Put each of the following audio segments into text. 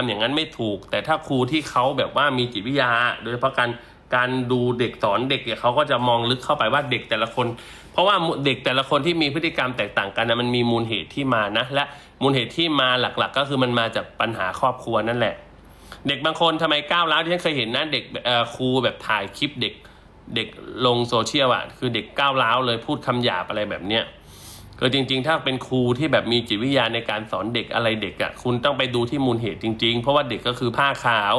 ทำอย่างนั้นไม่ถูก แต่ถ้าครูที่เขาแบบว่ามีจิตวิทยา โดยเฉพาะการการดูเด็กสอนเด็กเนี่ยเขาก็จะมองลึกเข้าไปว่าเด็กแต่ละคน เพราะว่าเด็กแต่ละคนที่มีพฤติกรรมแตกต่างกันนะมันมีมูลเหตุที่มานะ และมูลเหตุที่มาหลักๆ ก็คือมันมาจากปัญหาครอบครัวนั่นแหละ เด็กบางคนทำไมก้าวร้าวที่ฉันเคยเห็นนะเด็กครูแบบถ่ายคลิปเด็กเด็กลงโซเชียลอะคือเด็กก้าวร้าวเลยพูดคำหยาบอะไรแบบเนี้ย คือจริง ๆ ถ้าเป็นครูที่แบบมีจิตวิทยาในการสอนเด็กอะไรเด็กอะคุณต้องไปดูที่มูลเหตุจริง ๆ เพราะว่าเด็กก็คือผ้าขาว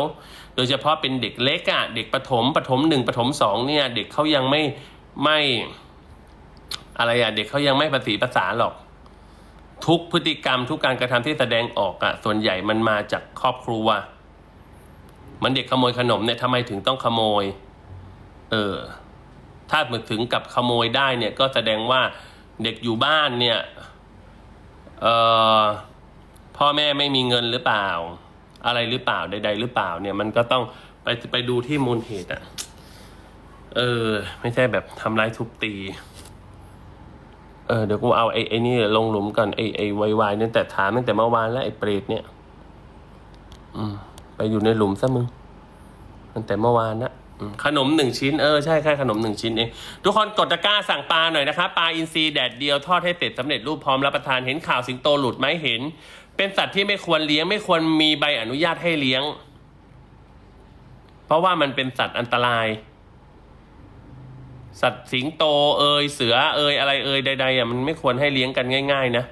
โดยเฉพาะเป็นเด็กเล็กอะเด็กประถมประถมหนึ่งประถมสองเนี่ยเด็กเขายังไม่ไม่อะไรอะเด็กเขายังไม่ภาษีภาษาหรอก ทุกพฤติกรรมทุกการกระทำที่แสดงออกอะส่วนใหญ่มันมาจากครอบครัวมันเด็กขโมยขนมเนี่ยทำไมถึงต้องขโมย เออถ้าถึงกับขโมยได้เนี่ยก็แสดงว่า เด็กอยู่บ้านเนี่ยเออพ่อแม่ไม่มีเงินหรือเปล่า อะไรหรือเปล่าใด ๆ หรือเปล่า เนี่ยมันก็ต้องไปไปดูที่มูลเหตุอะเออ ไม่ใช่แบบทำร้ายทุบตี เออเดี๋ยวกูเอาไอ้ไอ้นี่ลงหลุมก่อนไอ้ไอ้ไวๆเนี่ยแต่ถามตั้งแต่เมื่อวานแล้วไอ้เปรตเนี่ย อืม ไปอยู่ในหลุมซะมึงตั้งแต่เมื่อวานนะ ขนมหนึ่งชิ้นเออใช่แค่ขนมหนึ่งชิ้นเองทุกคนกดตะกร้าสั่งปลาหน่อยนะคะปลาอินทรีแดดเดียวทอดให้เสร็จสำเร็จรูปพร้อมรับประทานเห็นข่าวสิงโตหลุดไหมเห็น เป็นสัตว์ที่ไม่ควรเลี้ยงไม่ควรมีใบอนุญาตให้เลี้ยง เพราะว่ามันเป็นสัตว์อันตราย สัตว์สิงโตเอยเสือเอยอะไรเอยใดๆอะมันไม่ควรให้เลี้ยงกันง่าย ๆ นะ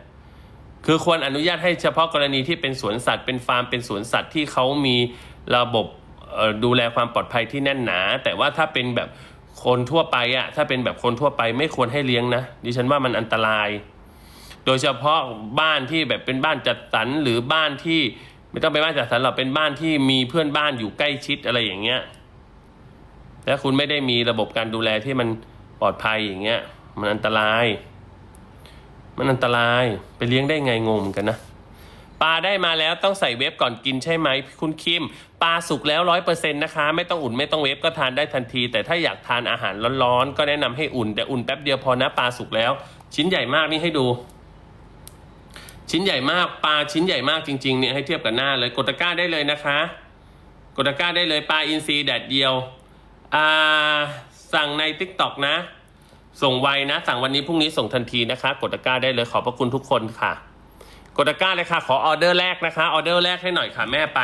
คือควรอนุญาตให้เฉพาะกรณีที่เป็นสวนสัตว์เป็นฟาร์มเป็นสวนสัตว์ที่เขามีระบบ ดูแลความปลอดภัยที่แน่นหนา แต่ว่าถ้าเป็นแบบคนทั่วไปอะถ้าเป็นแบบคนทั่วไปไม่ควรให้เลี้ยงนะดิฉันว่ามันอันตราย โดยเฉพาะบ้านที่แบบเป็นบ้านจัดสรรหรือบ้านที่ไม่ต้องเป็นบ้านจัดสรรหรอกเป็นบ้านที่มีเพื่อนบ้านอยู่ใกล้ชิดอะไรอย่างเงี้ยและคุณไม่ได้มีระบบการดูแลที่มันปลอดภัยอย่างเงี้ย มันอันตราย มันอันตรายไปเลี้ยงได้ไงงงกันนะ ปลาได้มาแล้วต้องใส่เวฟก่อนกินใช่ไหมคุณคิม ปลาสุกแล้วร้อยเปอร์เซ็นต์นะคะ ไม่ต้องอุ่นไม่ต้องเวฟก็ทานได้ทันที แต่ถ้าอยากทานอาหารร้อนๆ ก็แนะนำให้อุ่น แต่อุ่นแป๊บเดียวพอนะปลาสุกแล้ว ชิ้นใหญ่มากนี่ให้ดู ชิ้นใหญ่มากปลาชิ้นใหญ่มากจริงๆเนี่ยให้เทียบกับหน้าเลยกดตะกร้าได้เลยนะคะกดตะกร้าได้เลยปลาอินทรีแดดเดียวอ่าสั่งใน t ิ k t o k นะ ส่งไวนะ สั่งวันนี้พรุ่งนี้ส่งทันทีนะคะ กดตะกร้าได้เลยขอบพระคุณทุกคนค่ะ กดตะกร้าเลยค่ะ ขอออเดอร์แรกนะคะ ออเดอร์แรกให้หน่อยค่ะแม่ไป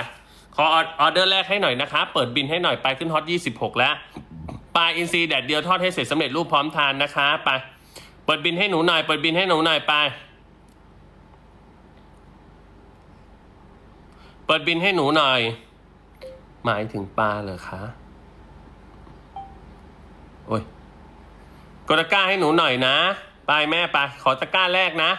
ขอออเดอร์แรกให้หน่อยนะคะ เปิดบินให้หน่อยไปขึ้นฮอต26 แล้ว ปลาอินทรีแดดเดียวทอดให้เสร็จสำเร็จรูปพร้อมทานนะคะ ไป เปิดบินให้หนูหน่อย เปิดบินให้หนูหน่อยไป เปิดบินให้หนูหน่อย หมายถึงปลาเหรอคะ โอ้ยกดตะกร้าให้หนูหน่อยนะ ไปแม่ไป ขอตะกร้าแรกนะ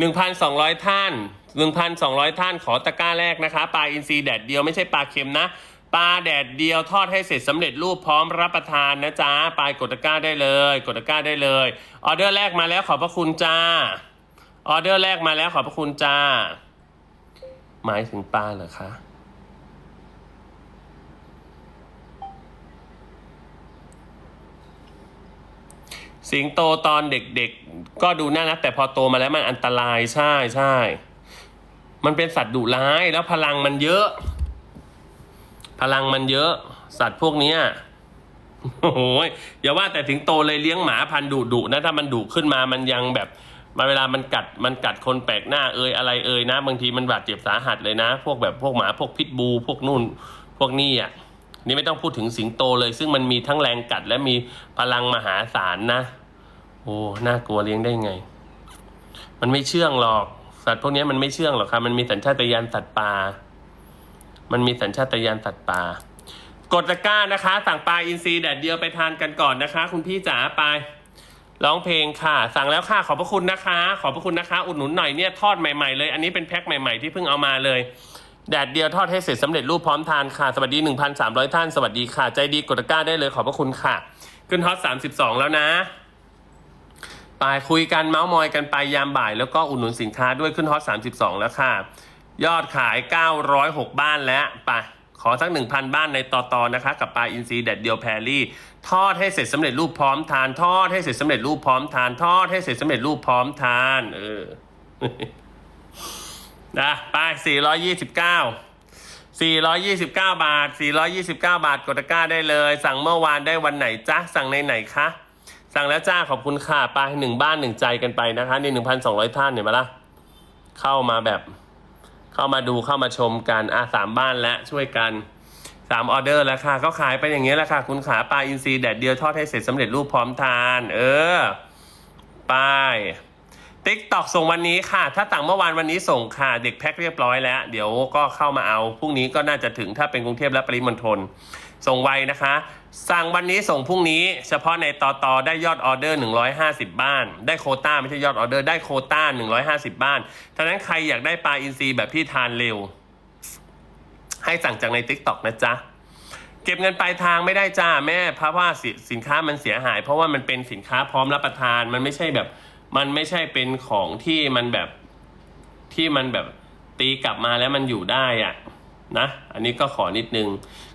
หนึ่งพันสองร้อยท่านหนึ่งพันสองร้อยท่านขอตะกร้าแรกนะคะ ปลาอินทรีแดดเดียวไม่ใช่ปลาเค็มนะ ปลาแดดเดียวทอดให้เสร็จสำเร็จรูปพร้อมรับประทานนะจ๊ะ ปลายกดตะกร้าได้เลย กดตะกร้าได้เลย ออเดอร์แรกมาแล้วขอบพระคุณจ้า ออเดอร์แรกมาแล้วขอบพระคุณจ้า หมายถึงปลาเหรอคะ สิงโตตอนเด็กๆ ก็ดูน่ารักแต่พอโตมาแล้วมันอันตรายใช่ใช่มันเป็นสัตว์ดุร้ายแล้วพลังมันเยอะ พลังมันเยอะ สัตว์พวกเนี้ยโอ้โหอย่าว่าแต่ถึงโตเลยเลี้ยงหมาพันดุดุนะถ้ามันดุขึ้นมามันยังแบบมาเวลามันกัดมันกัดคนแปลกหน้าเอยอะไรเอยนะ บางทีมันบาดเจ็บสาหัสเลยนะ พวกแบบพวกหมาพวกพิษบู พวกนู่น พวกนี่อะ นี่ไม่ต้องพูดถึงสิงโตเลย ซึ่งมันมีทั้งแรงกัดและมีพลังมหาศาลนะ โอ้น่ากลัวเลี้ยงได้ไง มันไม่เชื่องหรอก สัตว์พวกนี้มันไม่เชื่องหรอกครับมันมีสัญชาตญาณสัตว์ป่ามันมีสัญชาตญาณสัตว์ป่ากดตะกร้านะคะ สั่งปลาอินทรีแดดเดียวไปทานกันก่อนนะคะ คุณพี่จ๋าไปร้องเพลงค่ะ สั่งแล้วค่ะ ขอบพระคุณนะคะ ขอบพระคุณนะคะ อุดหนุนหน่อยเนี่ยทอดใหม่ๆเลย อันนี้เป็นแพ็คใหม่ ๆ ที่เพิ่งเอามาเลย แดดเดียวทอดให้เสร็จสำเร็จรูปพร้อมทานค่ะ สวัสดี 1,300 ท่าน สวัสดีค่ะ ใจดีกดตะกร้าได้เลยขอบพระคุณค่ะ ขึ้นฮอต32 แล้วนะไปคุยกันเมาส์มอยกันไปยามบ่าย แล้วก็อุดหนุนสินค้าด้วยขึ้นฮอต32 แล้วค่ะ ยอดขาย 906 บ้านแล้วไปขอสัก 1,000 บ้านในต่อตอนะคะ กับปลาอินทรีแดดเดียวแพรลี่ทอดให้เสร็จสำเร็จรูปพร้อมทาน ทอดให้เสร็จสำเร็จรูปพร้อมทาน ทอดให้เสร็จสำเร็จรูปพร้อมทาน เออ นะไป 429 429 บาท 429 บาท กดตะกร้าได้เลย สั่งเมื่อวานได้วันไหนจ๊ะ สั่งในไหนคะ สั่งแล้วจ้า ขอบคุณค่ะ ไปหนึ่งบ้านหนึ่งใจกันไปนะคะนี่หนึ่งพันสองร้อยท่านเห็นไหมล่ะ เข้ามาแบบ เข้ามาดูเข้ามาชมกัน อะสามบ้านแล้วช่วยกันสามออเดอร์แล้วค่ะ ก็ขายไปอย่างนี้ยแหละค่ะ คุณขาปลาอินทรีแดดเดียวทอดให้เสร็จสำเร็จรูปพร้อมทาน เออ ไป ติ๊กตอกส่งวันนี้ค่ะ ถ้าสั่งเมื่อวานวันนี้ส่งค่ะ เด็กแพ็คเรียบร้อยแล้ว เดี๋ยวก็เข้ามาเอา พรุ่งนี้ก็น่าจะถึงถ้าเป็นกรุงเทพและปริมณฑล ส่งไวนะคะ สั่งวันนี้ส่งพรุ่งนี้ เฉพาะในตอตอได้ยอดออเดอร์ 150 บ้าน ได้โคต้าไม่ใช่ยอดออเดอร์ ได้โคต้า 150 บ้านท่านั้นใครอยากได้ปลาอินทรีแบบที่ทานเร็ว ให้สั่งจากใน t ิ k t o k นะจ๊ะ เก็บเงินปลายทางไม่ได้จ้าแม่ เพราะว่าสสินค้ามันเสียหาย เพราะว่ามันเป็นสินค้าพร้อมรับประทาน มันไม่ใช่แบบ มันไม่ใช่เป็นของที่มันแบบที่มันแบบตีกลับมาแล้วมันอยู่ได้อะนะ อันนี้ก็ขอนิดนึง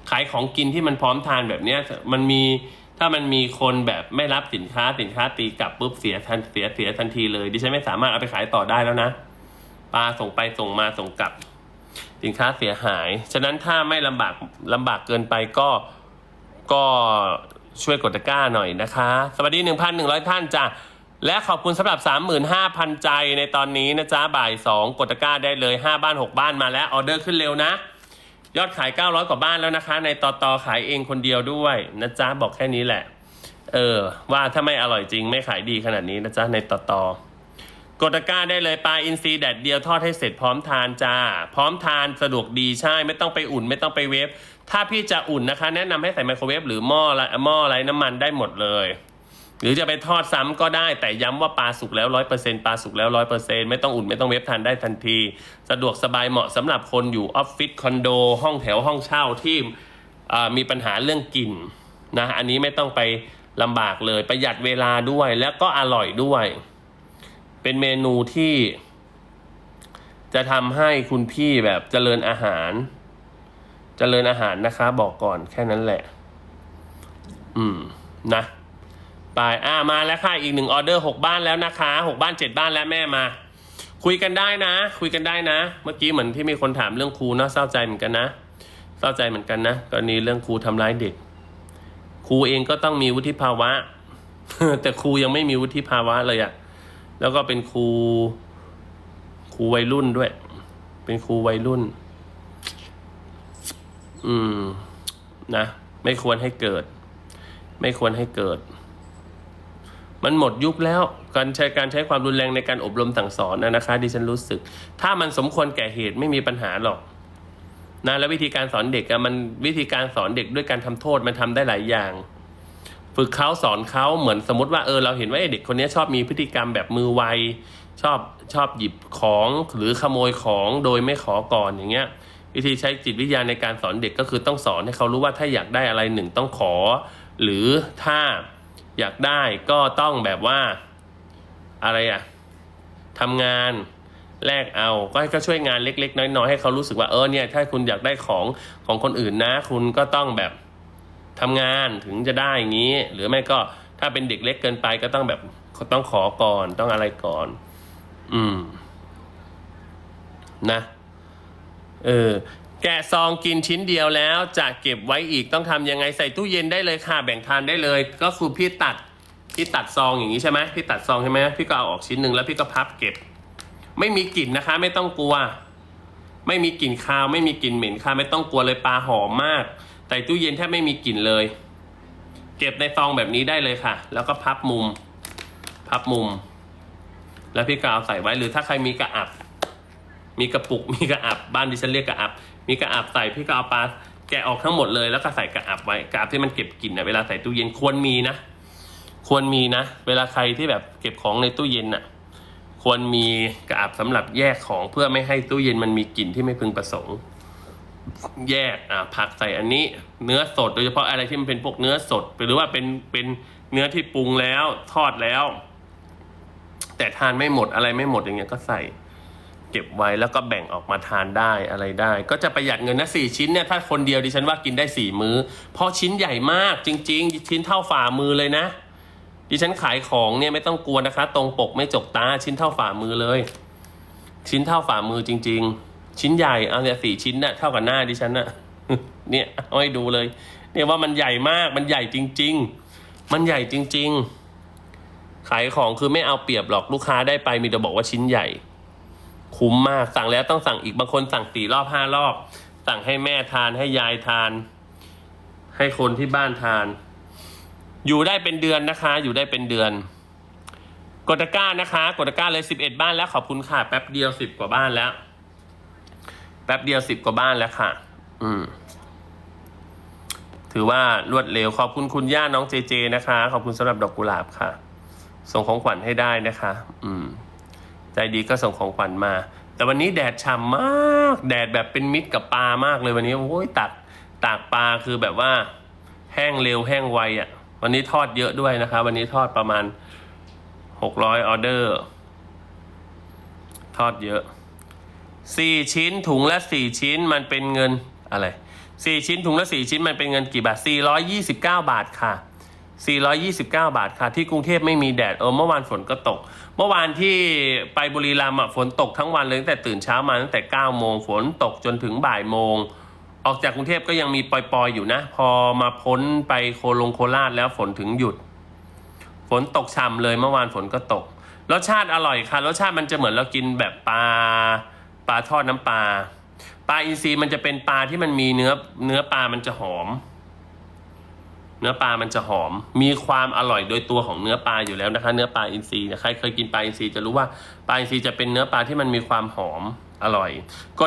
ขายของกินที่มันพร้อมทานแบบเนี้ยมันมีถ้ามันมีคนแบบไม่รับสินค้าสินค้าตีกลับปุ๊บเสียทันเสียเสียทันทีเลยดิฉันไม่สามารถเอาไปขายต่อได้แล้วนะปลาส่งไปส่งมาส่งกลับ สินค้าเสียหาย ฉะนั้นถ้าไม่ลำบากลำบากเกินไปก็ก็ช่วยกดตะกร้าหน่อยนะคะ สวัสดี 1,100 ท่านจ้ะ และขอบคุณสำหรับ 35,000 ใจในตอนนี้นะจ๊ะบ่าย 2 กดตะกร้าได้เลย 5 บ้าน 6 บ้านมาแล้วออเดอร์ขึ้นเร็วนะ ยอดขาย 900 กว่าบ้านแล้วนะคะ ในตอตอขายเองคนเดียวด้วยนะจ๊ะบอกแค่นี้แหละ เออ ว่าถ้าไม่อร่อยจริงไม่ขายดีขนาดนี้นะจ๊ะในตอตอกดตะกร้าได้เลยปลาอินทรีแดดเดียวทอดให้เสร็จพร้อมทานจ้า พร้อมทานสะดวกดีใช่ไม่ต้องไปอุ่นไม่ต้องไปเวฟถ้าพี่จะอุ่นนะคะ แนะนำให้ใส่ไมโครเวฟหรือหม้อละหม้อไร้น้ำมันได้หมดเลย หรือจะไปทอดซ้ำก็ได้ แต่ย้ำว่าปลาสุกแล้วร้อยเปอร์เซ็นปลาสุกแล้วร้อยเปอร์เซ็นไม่ต้องอุ่นไม่ต้องเวฟทานได้ทันที สะดวกสบายเหมาะสำหรับคนอยู่ออฟฟิศคอนโดห้องแถวห้องเช่าที่มีปัญหาเรื่องกลิ่นนะอันนี้ไม่ต้องไปลำบากเลยประหยัดเวลาด้วยแล้วก็อร่อยด้วย เป็นเมนูที่ จะทำให้คุณพี่แบบเจริญอาหาร เจริญอาหารนะคะ บอกก่อนแค่นั้นแหละ อืม นะ ไปอ่ามาแล้วค่ะอีกหนึ่งออเดอร์หกบ้านแล้วนะคะหกบ้านเจ็ดบ้านแล้วแม่มา คุยกันได้นะ คุยกันได้นะ เมื่อกี้เหมือนที่มีคนถามเรื่องครูเนาะเศร้าใจเหมือนกันนะเศร้าใจเหมือนกันนะกรณีเรื่องครูทำร้ายเด็ก ครูเองก็ต้องมีวุฒิภาวะ แต่ครูยังไม่มีวุฒิภาวะเลยอะแล้วก็เป็นครูครูวัยรุ่นด้วย เป็นครูวัยรุ่น อืม นะ ไม่ควรให้เกิด ไม่ควรให้เกิด มันหมดยุคแล้วการใช้การใช้ความรุนแรงในการอบรมสั่งสอนนะนะคะดิฉันรู้สึก ถ้ามันสมควรแก่เหตุไม่มีปัญหาหรอกนะแล้ววิธีการสอนเด็กอะมันวิธีการสอนเด็กด้วยการทำโทษมันทำได้หลายอย่าง ฝึกเขาสอนเขาเหมือนสมมติว่าเออเราเห็นว่าเด็กคนนี้ชอบมีพฤติกรรมแบบมือไวชอบชอบหยิบของหรือขโมยของโดยไม่ขอก่อนอย่างเงี้ยวิธีใช้จิตวิทยาในการสอนเด็กก็คือต้องสอนให้เขารู้ว่าถ้าอยากได้อะไรหนึ่งต้องขอ หรือถ้า อยากได้ก็ต้องแบบว่าอะไรอะทำงานแลกเอา ก็ให้เขาช่วยงานเล็ก ๆ น้อยๆให้เขารู้สึกว่าเออเนี่ยถ้าคุณอยากได้ของของคนอื่นนะ คุณก็ต้องแบบทำงานถึงจะได้อย่างนี้ หรือไม่ก็ถ้าเป็นเด็กเล็กเกินไปก็ต้องแบบต้องขอก่อนต้องอะไรก่อน อืม นะ เออ แกะซองกินชิ้นเดียวแล้วจะเก็บไว้อีกต้องทำยังไงใส่ตู้เย็นได้เลยค่ะแบ่งทานได้เลย ก็คือพี่ตัดพี่ตัดซองอย่างนี้ใช่ไหมพี่ตัดซองใช่ไหมพี่ก็เอาออกชิ้นหนึ่งแล้วพี่ก็พับเก็บ ไม่มีกลิ่นนะคะ ไม่ต้องกลัว ไม่มีกลิ่นคาวไม่มีกลิ่นเหม็นค่ะไม่ต้องกลัวเลยปลาหอมมากใส่ตู้เย็นแทบไม่มีกลิ่นเลย เก็บในซองแบบนี้ได้เลยค่ะ แล้วก็พับมุม พับมุม แล้วพี่ก็เอาใส่ไว้หรือถ้าใครมีกระอับ มีกระปุก มีกระอับ บ้านดิฉันเรียกกระอับ มีกระอับใส่พี่ก็เอาปลาแกะออกทั้งหมดเลยแล้วก็ใส่กระอับไว้กระอับที่มันเก็บกลิ่นนะเวลาใส่ตู้เย็นควรมีนะ ควรมีนะ เวลาใครที่แบบเก็บของในตู้เย็นน่ะ ควรมีกระอับสำหรับแยกของเพื่อไม่ให้ตู้เย็นมันมีกลิ่นที่ไม่พึงประสงค์ แยกอ่าผักใส่อันนี้ เนื้อสดโดยเฉพาะอะไรที่มันเป็นพวกเนื้อสด หรือว่าเป็นเป็นเนื้อที่ปรุงแล้วทอดแล้ว แต่ทานไม่หมดอะไรไม่หมดอย่างเงี้ยก็ใส่ เก็บไว้แล้วก็แบ่งออกมาทานได้อะไรได้ ก็จะประหยัดเงินนะสี่ชิ้นเนี่ยถ้าคนเดียวดิฉันว่ากินได้สี่มื้อเพราะชิ้นใหญ่มากจริง ๆ ชิ้นเท่าฝ่ามือเลยนะ ดิฉันขายของเนี่ยไม่ต้องกลัวนะคะ ตรงปกไม่จกตาชิ้นเท่าฝ่ามือเลย ชิ้นเท่าฝ่ามือจริง ๆ ชิ้นใหญ่เอาเนี่ยสี่ชิ้นน่ะเท่ากับหน้าดิฉันน่ะเนี่ยเอาให้ดูเลย เนี่ยว่ามันใหญ่มากมันใหญ่จริง ๆ มันใหญ่จริง ๆ ขายของคือไม่เอาเปรียบหรอกลูกค้าได้ไปมีแต่บอกว่าชิ้นใหญ่ คุ้มมากสั่งแล้วต้องสั่งอีกบางคนสั่งสี่รอบห้ารอบ สั่งให้แม่ทานให้ยายทาน ให้คนที่บ้านทาน อยู่ได้เป็นเดือนนะคะ อยู่ได้เป็นเดือน กดตะกร้านะคะ กดตะกร้าเลยสิบเอ็ดบ้านแล้วขอบคุณค่ะ แป๊บเดียวสิบกว่าบ้านแล้ว แป๊บเดียวสิบกว่าบ้านแล้วค่ะ อืมถือว่ารวดเร็วขอบคุณคุณย่าน้องเจเจนะคะ ขอบคุณสำหรับดอกกุหลาบค่ะ ส่งของขวัญให้ได้นะคะ อืม ใจดีก็ส่งของขวัญมา แต่วันนี้แดดฉ่ำมาก แดดแบบเป็นมิตรกับปลามากเลยวันนี้โอ้ยตากตากปลาคือแบบว่า แห้งเร็วแห้งไวอะ่ะ วันนี้ทอดเยอะด้วยนะคะ วันนี้ทอดประมาณหกร้อยออเดอร์ ทอดเยอะสี่ชิ้นถุงละสี่ชิ้นมันเป็นเงินอะไรสี่ชิ้นถุงละสี่ชิ้นมันเป็นเงินกี่บาทสี่ร้อยยี่สิบเก้าบาทค่ะ 429 บาทค่ะ ที่กรุงเทพไม่มีแดดเออเมื่อวานฝนก็ตก เมื่อวานที่ไปบุรีรัมย์ฝนตกทั้งวันเลยตั้งแต่ตื่นเช้ามาตั้งแต่ 9 โมงฝนตกจนถึงบ่ายโมง ออกจากกรุงเทพก็ยังมีปล่อยๆอยู่นะ พอมาพ้นไปโคลงโคราชแล้วฝนถึงหยุด ฝนตกช่ำเลยเมื่อวานฝนก็ตกรสชาติอร่อยค่ะรสชาติมันจะเหมือนเรากินแบบปลาปลาทอดน้ำปลาปลาอินทรีมันจะเป็นปลาที่มันมีเนื้อเนื้อปลามันจะหอม นื้อปลามันจะหอม มีความอร่อยโดยตัวของเนื้อปลาอยู่แล้วนะคะ เนื้อปลาอินทรีย์ใครเคยกินปลาอินทรีจะรู้ว่าปลาอินทรีจะเป็นเนื้อปลาที่มันมีความหอมอร่อยก็